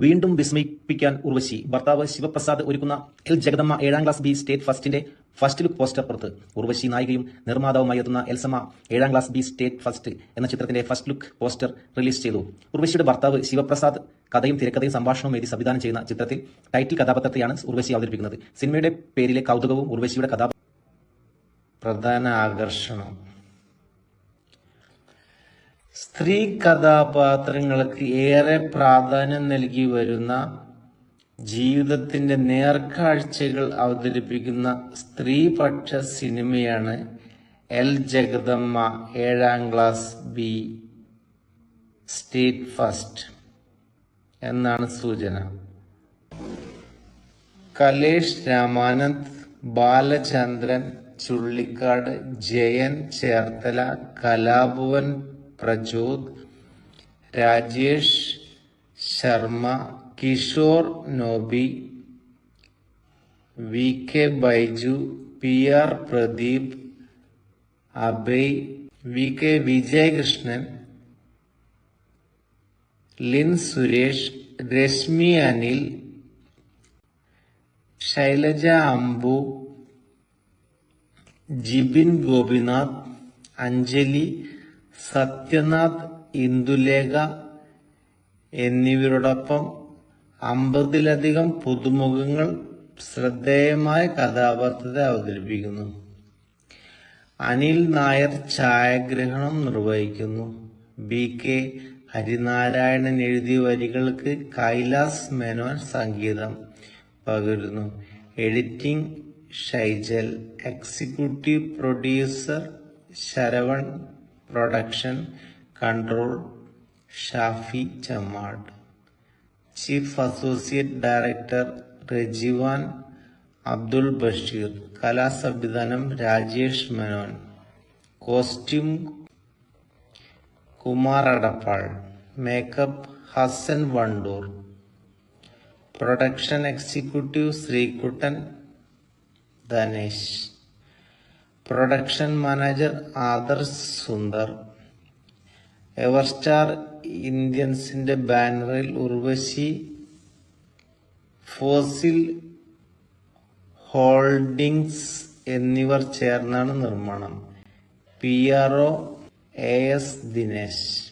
വീണ്ടും വിസ്മയിപ്പിക്കാൻ ഉർവശി. ഭർത്താവ് ശിവപ്രസാദ് ഒരുക്കുന്ന എൽ ജഗദമ്മ ഏഴാം ക്ലാസ് ബി സ്റ്റേറ്റ് ഫസ്റ്റിന്റെ ഫസ്റ്റ് ലുക്ക് പോസ്റ്റർ പുറത്ത്. ഉർവശി നായികയും നിർമ്മാതാവുമായി എത്തുന്ന എൽസമ്മ ഏഴാം ക്ലാസ് ബി സ്റ്റേറ്റ് ഫസ്റ്റ് എന്ന ചിത്രത്തിന്റെ ഫസ്റ്റ് ലുക്ക് പോസ്റ്റർ റിലീസ് ചെയ്തു. ഉർവശിയുടെ ഭർത്താവ് ശിവപ്രസാദ് കഥയും തിരക്കഥയും സംഭാഷണവും എഴുതി സംവിധാനം ചെയ്യുന്ന ചിത്രത്തിൽ ടൈറ്റിൽ കഥാപാത്രത്തെയാണ് ഉർവശി അവതരിപ്പിക്കുന്നത്. സിനിമയുടെ പേരിലെ കൗതുകവും ഉർവശിയുടെ കഥാ പ്രധാന ആകർഷണം. സ്ത്രീ കഥാപാത്രങ്ങൾക്ക് ഏറെ പ്രാധാന്യം നൽകി വരുന്ന ജീവിതത്തിന്റെ നേർക്കാഴ്ചകൾ അവതരിപ്പിക്കുന്ന സ്ത്രീപക്ഷ സിനിമയാണ് എൽ ജഗദമ്മ ഏഴാം ക്ലാസ് ബി. സ്റ്റേറ്റ് ഫസ്റ്റ് എന്നാണ് സൂചന. Kalesh Ramanand Balachandran Chullikkad Jayan Cherthala Kalabhavan Prachod Rajesh Sharma Kishore Nobi V K Baiju P R Pradeep Abhay V K Vijayakrishnan Lin Suresh Rashmi Anil Shailaja Ambu Jibin Gopinath Anjali Sathyanath Indulekha എന്നിവരോടൊപ്പം അമ്പതിലധികം പുതുമുഖങ്ങൾ ശ്രദ്ധേയമായ കഥാപാത്രത്തെ അവതരിപ്പിക്കുന്നു. അനിൽ നായർ ഛായാഗ്രഹണം നിർവഹിക്കുന്നു. B K Harinarayanan എഴുതിയ വരികൾക്ക് കൈലാസ് മേനോൻ സംഗീതം പകരുന്നു. Editing Shaijal. Executive producer Saravan production control Shafi Chammad chief associate director Rejiwan Abdul Basheer കലാസംവിധാനം Rajesh Menon costume Kumar Adappal makeup Hasan Wandoor production executive Sreekuttan Dhanesh production manager Adarsh Sundar. Everstar ഇന്ത്യൻസിന്റെ ബാനറിൽ Urvashi. Fossil Holdings എന്നിവർ ചേർന്നാണ് നിർമ്മാണം. P R O A S Dinesh.